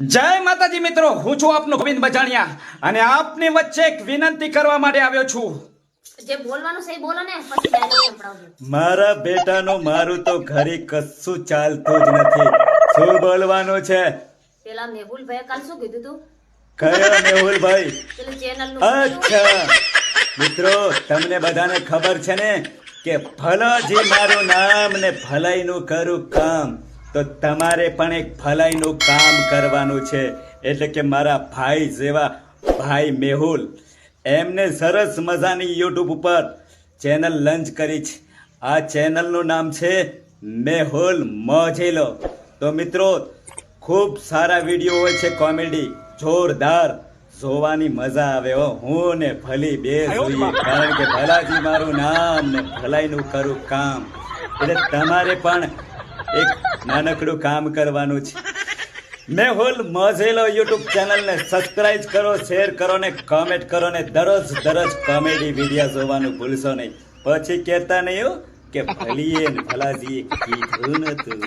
જય માતાજી મિત્રો હું છું આપનો ગોવિંદ બજાણિયા અને આપની વચ્ચે એક વિનંતી કરવા માટે આવ્યો છું. જે બોલવાનું છે એ બોલો ને પછી ડાયલોગ મારા બેટાનું મારું તો ઘરે કશું ચાલતું જ નથી. શું બોલવાનું છે? પેલા મેહુલ ભાઈ કાલ શું કીધું તું? કયો મેહુલભાઈ? ચેનલ અચ્છા. મિત્રો તમને બધાને ખબર છે ને કે ભલાજી મારું નામ ને ભલાઈનું કરું કામ. તો તમારે પણ એક ભલાઈનું કામ કરવાનું છે. એટલે કે મારા ભાઈ જેવા ભાઈ મેહુલ એમને સરસ મજાની યુટ્યુબ ઉપર ચેનલ લંચ કરી છે. આ ચેનલનું નામ છે મેહુલ મોજેલો. તો મિત્રો ખૂબ સારા વીડિયો હોય છે કોમેડી જોરદાર. જોવાની મજા આવે હો. હું ને ભલી બે જોઈએ. કારણ કે ભલાજી મારું નામ ને ભલાઈનું કરું કામ. એટલે તમારે પણ એક નાનકડું કામ કરવાનું છે. મેહુલ મોઝેલો યુટ્યુબ ચેનલને સબસ્ક્રાઇબ કરો શેર કરો ને કોમેન્ટ કરો ને દરરોજ દરરોજ કોમેડી વીડિયો જોવાનું ભૂલશો નહીં. પછી કહેતા નહીં કે ભલીએ ને ભલાજીએ કીધું નતું.